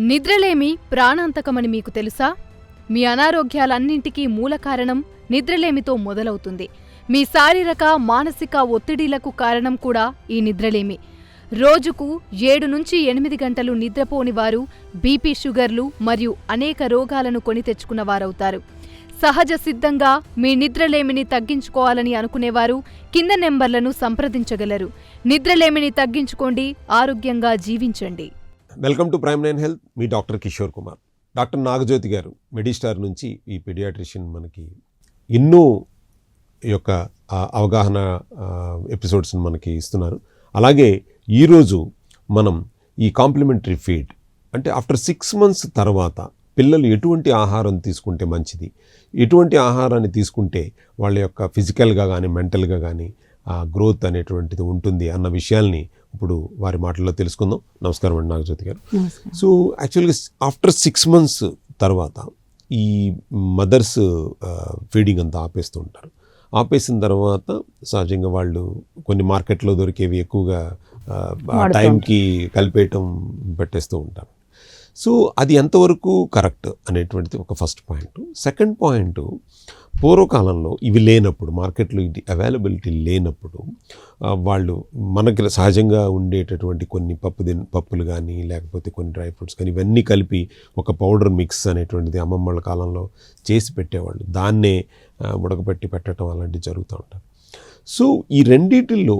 నిద్రలేమి ప్రాణాంతకమని మీకు తెలుసా? మీ అనారోగ్యాలన్నింటికీ మూల కారణం నిద్రలేమితో మొదలవుతుంది. మీ శారీరక మానసిక ఒత్తిడిలకు కారణం కూడా ఈ నిద్రలేమి. రోజుకు ఏడు నుంచి ఎనిమిది గంటలు నిద్రపోని వారు బీపీ షుగర్లు మరియు అనేక రోగాలను కొని తెచ్చుకున్న వారవుతారు. సహజ సిద్ధంగా మీ నిద్రలేమిని తగ్గించుకోవాలని అనుకునేవారు కింద నెంబర్లను సంప్రదించగలరు. నిద్రలేమిని తగ్గించుకోండి ఆరోగ్యంగా జీవించండి. Welcome to prime nine health. Me doctor Kishore Kumar. Doctor Nagajyothi garu Medistar నుంచి ఈ పీడియాట్రిషియన్ మనకి ఎన్నో యొక్క అవగాహన ఎపిసోడ్స్ని మనకి ఇస్తున్నారు. అలాగే ఈరోజు మనం ఈ కాంప్లిమెంటరీ ఫీడ్ అంటే ఆఫ్టర్ సిక్స్ మంత్స్ తర్వాత పిల్లలు ఎటువంటి ఆహారం తీసుకుంటే మంచిది? ఎటువంటి ఆహారాన్ని తీసుకుంటే వాళ్ళ యొక్క ఫిజికల్గా కానీ మెంటల్గా కానీ గ్రోత్ అనేటువంటిది ఉంటుంది అన్న విషయాల్ని ఇప్పుడు వారి మాటల్లో తెలుసుకుందాం. నమస్కారం అండి నాగజ్యోతి గారు. సో యాక్చువల్గా ఆఫ్టర్ సిక్స్ మంత్స్ తర్వాత ఈ మదర్స్ ఫీడింగ్ అంతా ఆపేస్తూ ఉంటారు. ఆపేసిన తర్వాత సహజంగా వాళ్ళు కొన్ని మార్కెట్లో దొరికేవి ఎక్కువగా టైంకి కలిపేయటం పెట్టేస్తూ ఉంటారు. సో అది ఎంతవరకు కరెక్ట్ అనేటువంటిది ఒక ఫస్ట్ పాయింట్ సెకండ్ పాయింట్ పూర్వకాలంలో ఇవి లేనప్పుడు మార్కెట్లో ఇది అవైలబిలిటీ లేనప్పుడు వాళ్ళు మనకి సహజంగా ఉండేటటువంటి కొన్ని పప్పు దిన్ పప్పులు కానీ లేకపోతే కొన్ని డ్రై ఫ్రూట్స్ కానీ ఇవన్నీ కలిపి ఒక పౌడర్ మిక్స్ అనేటువంటిది అమ్మమ్మ వాళ్ళ కాలంలో చేసి పెట్టేవాళ్ళు. దాన్నే ఉడకబెట్టి పెట్టడం అలాంటివి జరుగుతూ ఉంటారు సో ఈ రెండింటిల్లో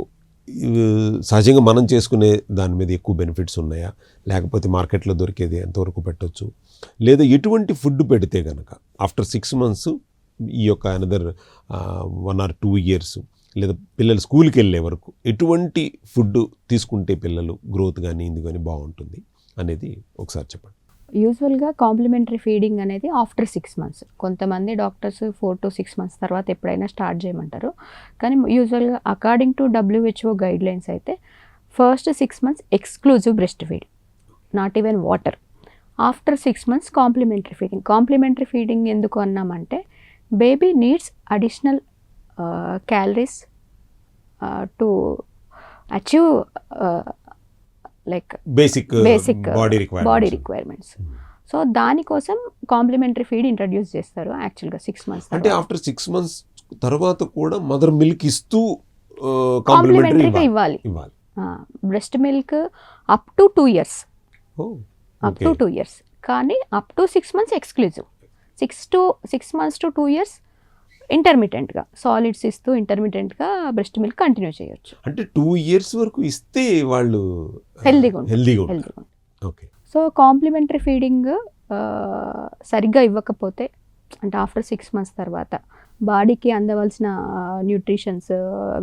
ఇవి సహజంగా మనం చేసుకునే దాని మీద ఎక్కువ బెనిఫిట్స్ ఉన్నాయా? లేకపోతే మార్కెట్లో దొరికేది ఎంతవరకు పెట్టొచ్చు? లేదా ఎటువంటి ఫుడ్ పెడితే కనుక ఆఫ్టర్ సిక్స్ మంత్స్ ఈ యొక్క another one or two years లేదా పిల్లలు స్కూల్కి వెళ్ళే వరకు ఎటువంటి ఫుడ్ తీసుకుంటే పిల్లలు గ్రోత్ కానీ ఇందు కానీ బాగుంటుంది అనేది ఒకసారి చెప్పండి. యూజువల్గా కాంప్లిమెంటరీ ఫీడింగ్ అనేది ఆఫ్టర్ సిక్స్ మంత్స్ కొంతమంది doctors four to six months తర్వాత ఎప్పుడైనా స్టార్ట్ చేయమంటారు. కానీ యూజువల్గా according to WHO guidelines అయితే first six months exclusive breastfeed not even water after six months complementary feeding complementary feeding ఎందుకు అన్నామంటే baby needs additional calories to achieve like basic Basic, uh, body body requirement requirements so దానికోసం complementary feed introduce చేస్తారు యాక్చువల్గా six months అంటే after six months తర్వాత కూడా mother milk ఇస్తూ complementary కాంప్లిమెంటరీగా ఇవ్వాలి. ఇవ్వాలి. Breast milk up to two years up to two years కానీ up to six months exclusive six to six months to two years ఇంటర్మీడియట్గా solids ఇస్తూ ఇంటర్మీడియట్గా బ్రెస్ట్ మిల్క్ కంటిన్యూ చేయొచ్చు. అంటే టూ ఇయర్స్ వరకు ఇస్తే వాళ్ళు హెల్దీగా ఉంటుంది హెల్దీగా హెల్దీగా ఓకే. సో కాంప్లిమెంటరీ ఫీడింగ్ సరిగ్గా ఇవ్వకపోతే అంటే ఆఫ్టర్ సిక్స్ మంత్స్ తర్వాత బాడీకి అందవలసిన న్యూట్రిషన్స్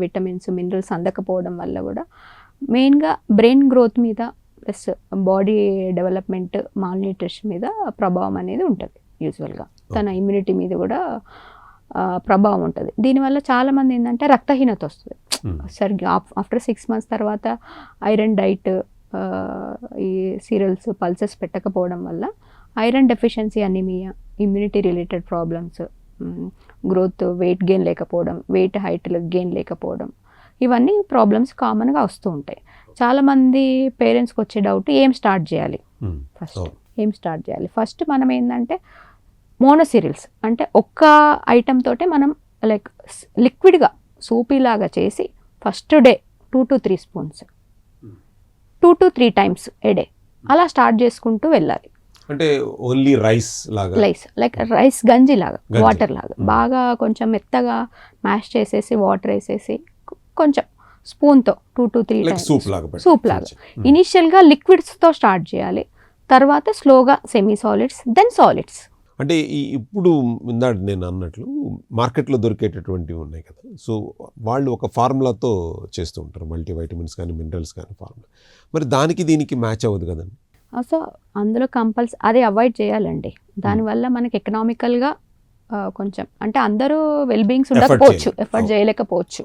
విటమిన్స్ మినరల్స్ అందకపోవడం వల్ల కూడా మెయిన్గా బ్రెయిన్ గ్రోత్ మీద plus body development malnutrition మీద ప్రభావం అనేది ఉంటుంది. యూజువల్గా తన ఇమ్యూనిటీ మీద కూడా ప్రభావం ఉంటుంది. దీనివల్ల చాలామంది ఏంటంటే రక్తహీనత వస్తుంది. సరిగ్గా ఆఫ్టర్ సిక్స్ మంత్స్ తర్వాత ఐరన్ డైట్ ఈ సీరియల్స్ పల్సెస్ పెట్టకపోవడం వల్ల iron deficiency anaemia immunity related problems growth weight gain లేకపోవడం వెయిట్ హైట్ గెయిన్ లేకపోవడం ఇవన్నీ ప్రాబ్లమ్స్ కామన్గా వస్తూ ఉంటాయి. చాలామంది పేరెంట్స్కి వచ్చే డౌట్ ఏం స్టార్ట్ చేయాలి? ఫస్ట్. ఏం స్టార్ట్ చేయాలి? ఫస్ట్ మనం ఏంటంటే మోనోసీరియల్స్. అంటే ఒక్క ఐటమ్ తోటే మనం లైక్ లిక్విడ్గా సూపీ లాగా చేసి first day two to three spoons. Two to three times a day. అలా స్టార్ట్ చేసుకుంటూ వెళ్ళాలి. అంటే ఓన్లీ రైస్ లాగా? లైస్ లైక్ రైస్ గంజి లాగా. వాటర్ లాగా. Mm. బాగా కొంచెం మెత్తగా మ్యాష్ చేసేసి వాటర్ వేసేసి కొంచెం స్పూన్తో టూ టు త్రీ సూప్ లాగా. సూప్ లాగా. Hmm. ఇనిషియల్గా లిక్విడ్స్తో స్టార్ట్ చేయాలి. తర్వాత స్లోగా సెమీ సాలిడ్స్ దెన్ సాలిడ్స్ అంటే ఈ ఇప్పుడు ఇందాక నేను అన్నట్లు మార్కెట్లో దొరికేటటువంటివి ఉన్నాయి కదా. సో వాళ్ళు ఒక ఫార్ములాతో చేస్తూ ఉంటారు. మల్టీ వైటమిన్స్ కానీ మినరల్స్ కానీ ఫార్ములా. మరి దానికి దీనికి మ్యాచ్ అవ్వదు కదండి. సో అందులో కంపల్స్ అది అవాయిడ్ చేయాలండి. దానివల్ల మనకి ఎకనామికల్గా కొంచెం అంటే అందరూ వెల్ బీయింగ్స్ Effort ఉండకపోవచ్చు. ఎఫర్ట్. చేయలేకపోవచ్చు.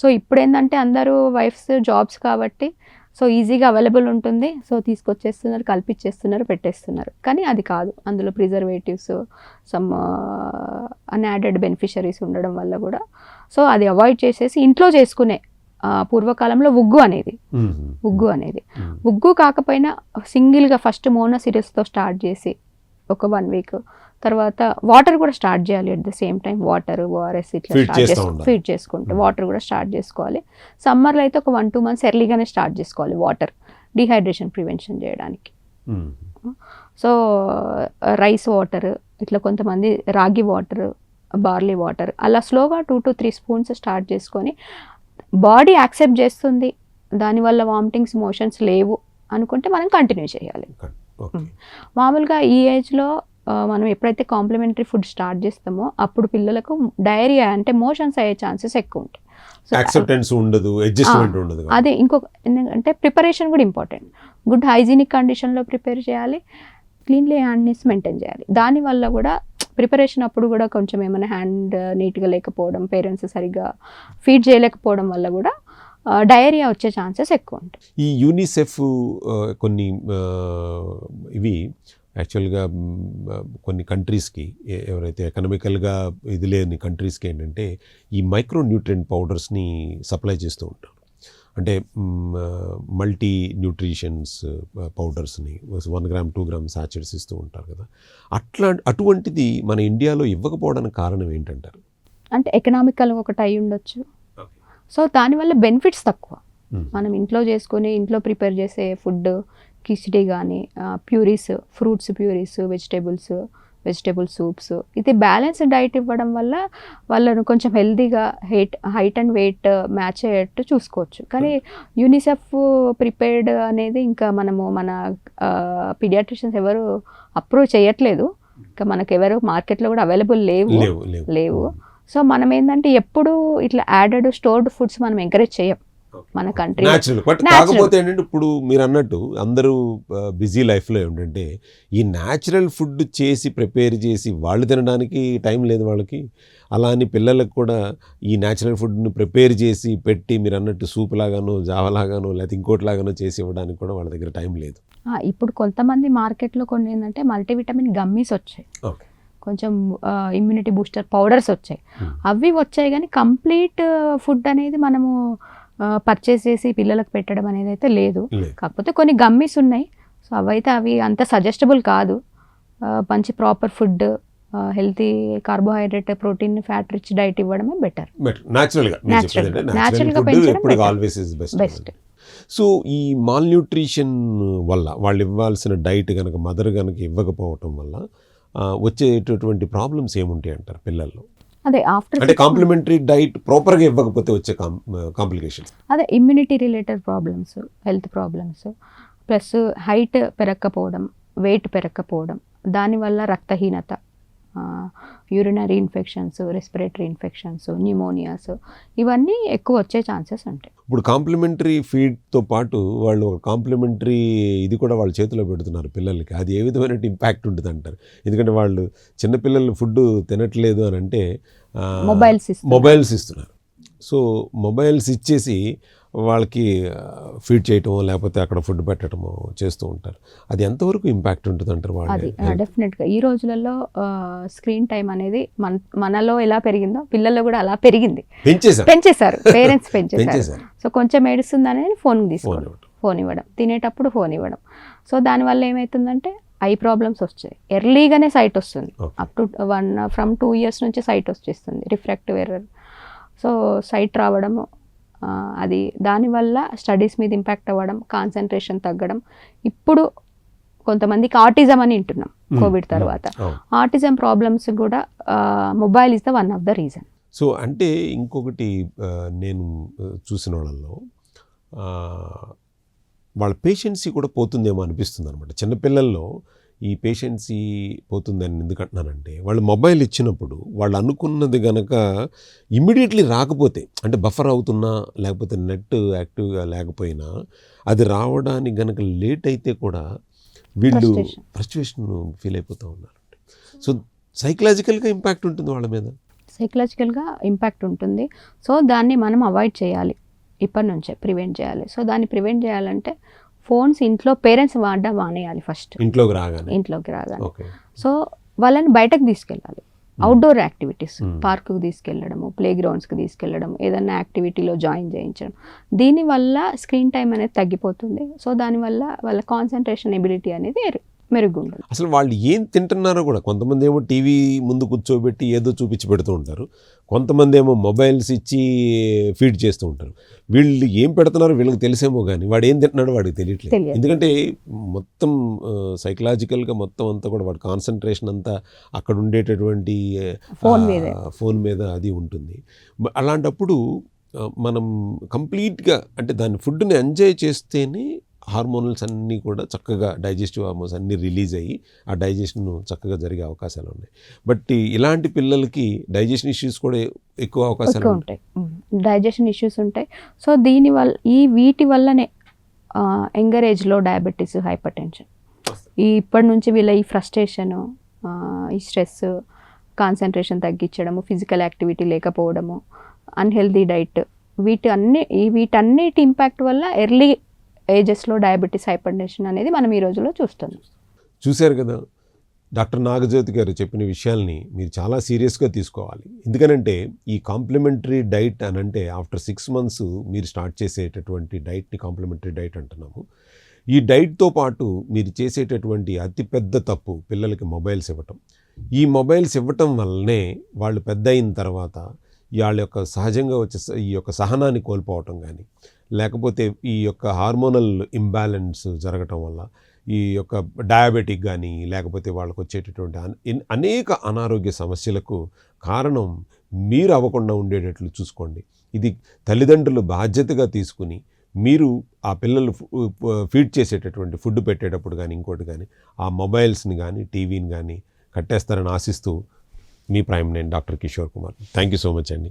సో ఇప్పుడు ఏంటంటే అందరూ వైఫ్స్ జాబ్స్ కాబట్టి సో ఈజీగా అవైలబుల్ ఉంటుంది. సో తీసుకొచ్చేస్తున్నారు కల్పించేస్తున్నారు పెట్టేస్తున్నారు. కానీ అది కాదు. అందులో ప్రిజర్వేటివ్స్ సమ్ అన్యాడెడ్ బెనిఫిషరీస్ ఉండడం వల్ల కూడా. సో అది అవాయిడ్ చేసేసి ఇంట్లో చేసుకునే పూర్వకాలంలో ఉగ్గు అనేది. ఉగ్గు అనేది. ఉగ్గు కాకపోయినా సింగిల్గా ఫస్ట్ మోనో సిరీస్తో స్టార్ట్ చేసి ఒక వన్ వీక్ తర్వాత వాటర్ కూడా స్టార్ట్ చేయాలి at the same time water ORS ఇట్లా స్టార్ట్ చేస్తూ చేసుకో ఉండాలి. ఫీడ్ చేసుకుంటే Hmm. వాటర్ కూడా స్టార్ట్ చేసుకోవాలి సమ్మర్లో అయితే ఒక వన్ టూ మంత్స్ ఎర్లీగానే స్టార్ట్ చేసుకోవాలి వాటర్ డిహైడ్రేషన్ ప్రివెన్షన్ చేయడానికి మ్మ్. సో రైస్ వాటర్ ఇట్లా కొంతమంది రాగి వాటర్ బార్లీ వాటర్ అలా స్లోగా two to three spoons start చేసుకొని బాడీ యాక్సెప్ట్ చేస్తుంది దానివల్ల వామిటింగ్స్ మోషన్స్ లేవు అనుకుంటే మనం కంటిన్యూ చేయాలి ఓకే మామూలుగా ఈ ఏజ్లో మనం ఎప్పుడైతే కాంప్లిమెంటరీ ఫుడ్ స్టార్ట్ చేస్తామో అప్పుడు పిల్లలకు డైరియా అంటే మోషన్స్ అయ్యే ఛాన్సెస్ ఎక్కువ ఉంటాయి. యాక్సెప్టెన్స్ ఉండదు అడ్జస్ట్మెంట్ ఉండదు కదా. అదే ఇంకొక ఎందుకంటే ప్రిపరేషన్ కూడా ఇంపార్టెంట్. గుడ్ హైజీనిక్ కండిషన్లో ప్రిపేర్ చేయాలి క్లీన్లీ హ్యాండ్నెస్ మెయింటైన్ చేయాలి. దానివల్ల కూడా ప్రిపరేషన్ అప్పుడు కూడా కొంచెం ఏమైనా హ్యాండ్ నీట్గా లేకపోవడం పేరెంట్స్ సరిగ్గా ఫీడ్ చేయలేకపోవడం వల్ల కూడా డయేరియా వచ్చే ఛాన్సెస్ ఎక్కువ ఉంటాయి. ఈ యూనిసెఫ్ కొన్ని ఇవి యాక్చువల్గా కొన్ని కంట్రీస్కి ఎవరైతే ఎకనామికల్గా ఇది లేని కంట్రీస్కి ఏంటంటే ఈ మైక్రో న్యూట్రియంట్ పౌడర్స్ని సప్లై చేస్తూ ఉంటారు. అంటే multi nutritions పౌడర్స్ని one gram two gram sachets ఇస్తూ ఉంటారు కదా. అట్లా అటువంటిది మన ఇండియాలో ఇవ్వకపోవడానికి కారణం ఏంటంటారు? అంటే ఎకనామికల్ ఒకటి అయి ఉండొచ్చు. సో దానివల్ల బెనిఫిట్స్ తక్కువ. మనం ఇంట్లో చేసుకొని ఇంట్లో ప్రిపేర్ చేసే ఫుడ్ కిచిడి కానీ purees fruits purees vegetables vegetable soups ఇది బ్యాలెన్స్ డైట్ ఇవ్వడం వల్ల వాళ్ళను కొంచెం హెల్తీగా height height and weight match అయ్యేట్టు చూసుకోవచ్చు. కానీ యూనిసెఫ్ ప్రిపేర్డ్ అనేది ఇంకా మనము మన పీడియాట్రిషియన్స్ ఎవరు అప్రూవ్ చేయట్లేదు. ఇంకా మనకు ఎవరు మార్కెట్లో కూడా అవైలబుల్ లేవు. లేవు సో మనం ఏంటంటే ఎప్పుడు ఇట్లా యాడెడ్ స్టోర్డ్ ఫుడ్స్ మనం ఎంకరేజ్ చేయం. మన కంట్రీ బట్. కాకపోతే ఏంటంటే ఇప్పుడు మీరు అన్నట్టు అందరూ బిజీ లైఫ్లో ఏంటంటే ఈ న్యాచురల్ ఫుడ్ చేసి ప్రిపేర్ చేసి వాళ్ళు తినడానికి టైం లేదు వాళ్ళకి. అలా అని పిల్లలకు కూడా ఈ న్యాచురల్ ఫుడ్ని ప్రిపేర్ చేసి పెట్టి మీరు అన్నట్టు సూప్ లాగానో జావ లాగానో లేకపోతే ఇంకోటి లాగానో చేసి ఇవ్వడానికి కూడా వాళ్ళ దగ్గర టైం లేదు. ఇప్పుడు కొంతమంది మార్కెట్లో కొన్ని ఏంటంటే మల్టీవిటమిన్ గమ్మీస్ వచ్చాయి. ఓకే కొంచెం ఇమ్యూనిటీ బూస్టర్ పౌడర్స్ వచ్చాయి. Hmm. అవి వచ్చాయి కానీ కంప్లీట్ ఫుడ్ అనేది మనము పర్చేస్ చేసి పిల్లలకు పెట్టడం అనేది అయితే లేదు. కాకపోతే కొన్ని గమ్మీస్ ఉన్నాయి. సో అవైతే అవి అంత సజెస్టబుల్ కాదు. మంచి proper food healthy carbohydrate protein fat rich diet ఇవ్వడమే బెటర్ బెస్ట్ సో ఈ మాల్ న్యూట్రిషన్ వల్ల వాళ్ళు ఇవ్వాల్సిన డైట్ కనుక మదర్ కనుక ఇవ్వకపోవటం వల్ల వచ్చేటటువంటి ప్రాబ్లమ్స్ ఏముంటాయి అంటారు పిల్లల్లో? అదే ఆఫ్టర్ అంటే కాంప్లిమెంటరీ డైట్ ప్రాపర్గా ఇవ్వకపోతే వచ్చే కాంప్లికేషన్ అదే immunity related problems health problems plus height పెరగకపోవడం weight పెరగకపోవడం దానివల్ల రక్తహీనత urinary infections respiratory infections pneumonias ఇవన్నీ ఎక్కువ వచ్చే ఛాన్సెస్ ఉంటాయి. ఇప్పుడు కాంప్లిమెంటరీ ఫీడ్తో పాటు వాళ్ళు ఒక కాంప్లిమెంటరీ ఇది కూడా వాళ్ళ చేతిలో పెడుతున్నారు పిల్లలకి. అది ఏ విధమైన ఇంపాక్ట్ ఉంటుంది అంటారు ఎందుకంటే వాళ్ళు చిన్నపిల్లలు ఫుడ్ తినట్లేదు అని అంటే మొబైల్స్ మొబైల్స్ ఇస్తున్నారు. సో మొబైల్స్ ఇచ్చేసి వాళ్ళకి ఫీడ్ చేయటమో లేకపోతే అక్కడ ఫుడ్ పెట్టడమో చేస్తూ ఉంటారు. అది ఎంతవరకు ఇంపాక్ట్ ఉంటుంది అంటారు అది వాళ్ళు డెఫినెట్గా ఈ రోజులలో స్క్రీన్ టైం అనేది మన మనలో ఎలా పెరిగిందో పిల్లల్లో కూడా అలా పెరిగింది. పెంచేశారు. పేరెంట్స్ పెంచేశారు. సో కొంచెం ఏడుస్తుంది అనేది ఫోన్ తీసుకోవడం ఫోన్ ఇవ్వడం. తినేటప్పుడు ఫోన్ ఇవ్వడం. సో దానివల్ల ఏమవుతుందంటే ఐ ప్రాబ్లమ్స్ వచ్చాయి. ఎర్లీగానే సైట్ వస్తుంది. Up to one from two years నుంచి సైట్ వచ్చేస్తుంది. రిఫ్రాక్టివ్ ఎర్రర్ సో సైట్ రావడము అది దానివల్ల స్టడీస్ మీద ఇంపాక్ట్ అవ్వడం కాన్సన్ట్రేషన్ తగ్గడం. ఇప్పుడు కొంతమందికి ఆటిజం అని వింటున్నాం కోవిడ్ తర్వాత. ఆటిజం ప్రాబ్లమ్స్ కూడా mobile is the one of the reason. So అంటే ఇంకొకటి నేను చూసిన వాళ్ళల్లో వాళ్ళ పేషెన్సీ కూడా పోతుందేమో అనిపిస్తుంది అనమాట చిన్నపిల్లల్లో ఈ పేషెన్సీ పోతుందని ఎందుకంటున్నానంటే వాళ్ళు మొబైల్ ఇచ్చినప్పుడు వాళ్ళు అనుకున్నది గనక ఇమ్మీడియట్లీ రాకపోతే అంటే బఫర్ అవుతున్నా లేకపోతే నెట్ యాక్టివ్గా లేకపోయినా అది రావడానికి గనక లేట్ అయితే కూడా వీళ్ళు. ఫ్రస్ట్రేషన్ ఫీల్ అయిపోతూ ఉన్నారు. సో సైకలాజికల్గా ఇంపాక్ట్ ఉంటుంది వాళ్ళ మీద? సైకలాజికల్గా ఇంపాక్ట్ ఉంటుంది. సో దాన్ని మనం అవాయిడ్ చేయాలి. ఇప్పటి నుంచే ప్రివెంట్ చేయాలి. సో దాన్ని ప్రివెంట్ చేయాలంటే ఫోన్స్ ఇంట్లో పేరెంట్స్ వాడడం మానేయాలి ఫస్ట్. ఇంట్లోకి రాగానే. ఇంట్లోకి రాగానే. ఓకే. సో వాళ్ళని బయటకు తీసుకెళ్ళాలి. Outdoor activities. పార్కుకు తీసుకెళ్ళడము ప్లే గ్రౌండ్స్కి తీసుకెళ్ళడం ఏదైనా యాక్టివిటీలో జాయిన్ చేయించడం. దీనివల్ల స్క్రీన్ టైం అనేది తగ్గిపోతుంది. సో దానివల్ల వాళ్ళ కాన్సన్ట్రేషన్ ఎబిలిటీ అనేది అసలు వాళ్ళు ఏం తింటున్నారో కూడా కొంతమంది ఏమో టీవీ ముందు కూర్చోబెట్టి ఏదో చూపించి పెడుతూ ఉంటారు. కొంతమంది ఏమో మొబైల్స్ ఇచ్చి ఫీడ్ చేస్తూ ఉంటారు. వీళ్ళు ఏం పెడుతున్నారో వీళ్ళకి తెలిసేమో కానీ వాడు ఏం తింటున్నాడో వాడికి తెలియట్లేదు. ఎందుకంటే మొత్తం సైకలాజికల్గా మొత్తం అంతా కూడా వాడి కాన్సన్ట్రేషన్ అంతా అక్కడ ఉండేటటువంటి మీదే. ఫోన్ మీద అది ఉంటుంది. అలాంటప్పుడు మనం కంప్లీట్గా అంటే దాని ఫుడ్ని ఎంజాయ్ చేస్తేనే హార్మోనల్స్ అన్నీ కూడా చక్కగా డైజెస్టివ్ హార్మోన్స్ అన్నీ రిలీజ్ అయ్యి ఆ డైజెషన్ చక్కగా జరిగే అవకాశాలు ఉన్నాయి. బట్ ఇలాంటి పిల్లలకి డైజెషన్ ఇష్యూస్ కూడా ఎక్కువ అవకాశాలు ఉంటాయి. డైజెషన్ ఇష్యూస్ ఉంటాయి. సో దీని వల్ల ఈ వీటి వల్లనే యంగర్ ఏజ్లో డయాబెటీస్ హైపర్ టెన్షన్ ఈ ఇప్పటి నుంచి వీళ్ళ ఈ ఫ్రస్ట్రేషను ఈ స్ట్రెస్ కాన్సన్ట్రేషన్ తగ్గించడము ఫిజికల్ యాక్టివిటీ లేకపోవడము అన్హెల్దీ డైట్ వీటి అన్ని ఈ వీటన్నిటి ఇంపాక్ట్ వల్ల ఎర్లీ ఏజెస్లో డయాబెటీస్ హైపర్ టెన్షన్ అనేది మనం ఈ రోజుల్లో చూస్తున్నాం. చూశారు కదా డాక్టర్ నాగజ్యోతి గారు చెప్పిన విషయాల్ని మీరు చాలా సీరియస్గా తీసుకోవాలి. ఎందుకనంటే ఈ కాంప్లిమెంటరీ డైట్ అని అంటే ఆఫ్టర్ సిక్స్ మంత్స్ మీరు స్టార్ట్ చేసేటటువంటి డైట్ని కాంప్లిమెంటరీ డైట్ అంటున్నాము. ఈ డైట్తో పాటు మీరు చేసేటటువంటి అతిపెద్ద తప్పు పిల్లలకి మొబైల్స్ ఇవ్వటం. ఈ మొబైల్స్ ఇవ్వటం వల్లనే వాళ్ళు పెద్ద అయిన తర్వాత వాళ్ళ యొక్క సహజంగా వచ్చే ఈ యొక్క సహనాన్ని కోల్పోవటం కానీ లేకపోతే ఈ యొక్క హార్మోనల్ ఇంబ్యాలెన్స్ జరగటం వల్ల ఈ యొక్క డయాబెటిక్ కానీ లేకపోతే వాళ్ళకు వచ్చేటటువంటి అనేక అనారోగ్య సమస్యలకు కారణం మీరు అవ్వకుండా ఉండేటట్లు చూసుకోండి. ఇది తల్లిదండ్రులు బాధ్యతగా తీసుకుని మీరు ఆ పిల్లలు ఫీడ్ చేసేటటువంటి ఫుడ్ పెట్టేటప్పుడు కానీ ఇంకోటి కానీ ఆ మొబైల్స్ని కానీ టీవీని కానీ కట్టేస్తారని ఆశిస్తూ మీ ప్రైమ్ నేను doctor Kishore Kumar. Thank you so much అండి.